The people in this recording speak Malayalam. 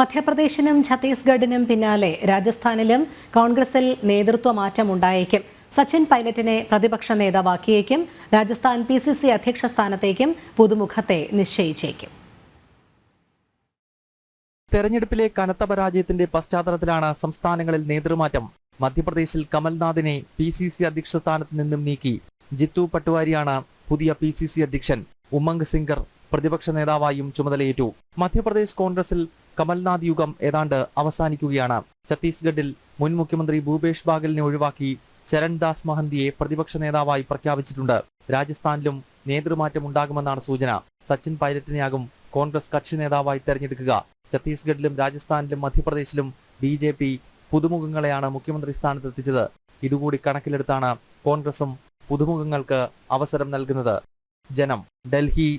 മധ്യപ്രദേശിനും ഛത്തീസ്ഗഡിനും പിന്നാലെ രാജസ്ഥാനിലും കോൺഗ്രസിൽ നേതൃത്വ മാറ്റം ഉണ്ടായേക്കും സച്ചിൻ പൈലറ്റിനെ പ്രതിപക്ഷ നേതാവാക്കിയേക്കും. രാജസ്ഥാൻ പി സി സി അധ്യക്ഷ സ്ഥാനത്തേക്കും പുതുമുഖത്തെ നിശ്ചയിച്ചേക്കും. തെരഞ്ഞെടുപ്പിലെ കനത്ത പരാജയത്തിന്റെ പശ്ചാത്തലത്തിലാണ് സംസ്ഥാനങ്ങളിൽ നേതൃമാറ്റം. മധ്യപ്രദേശിൽ കമൽനാഥിനെ പി സി സി അധ്യക്ഷ സ്ഥാനത്ത് നിന്നും നീക്കി. ജിത്തു പട്ടുവാരിയാണ് പുതിയ പി സി സി അധ്യക്ഷൻ. ഉമംഗ് സിംഗർ പ്രതിപക്ഷ നേതാവായും ചുമതലയേറ്റു. മധ്യപ്രദേശ് കോൺഗ്രസിൽ കമൽനാഥ് യുഗം ഏതാണ്ട് അവസാനിക്കുകയാണ്. ഛത്തീസ്ഗഡിൽ മുൻ മുഖ്യമന്ത്രി ഭൂപേഷ് ബാഗലിനെ ഒഴിവാക്കി ചരൺദാസ് മഹന്തിയെ പ്രതിപക്ഷ നേതാവായി പ്രഖ്യാപിച്ചിട്ടുണ്ട്. രാജസ്ഥാനിലും നേതൃമാറ്റം ഉണ്ടാകുമെന്നാണ് സൂചന. സച്ചിൻ പൈലറ്റിനെയാകും കോൺഗ്രസ് കക്ഷി നേതാവായി തെരഞ്ഞെടുക്കുക. ഛത്തീസ്ഗഡിലും രാജസ്ഥാനിലും മധ്യപ്രദേശിലും ബി ജെ പി പുതുമുഖങ്ങളെയാണ് മുഖ്യമന്ത്രി സ്ഥാനത്തെത്തിച്ചത്. ഇതുകൂടി കണക്കിലെടുത്താണ് കോൺഗ്രസും പുതുമുഖങ്ങൾക്ക് അവസരം നൽകുന്നത്. ജനം ഡൽഹി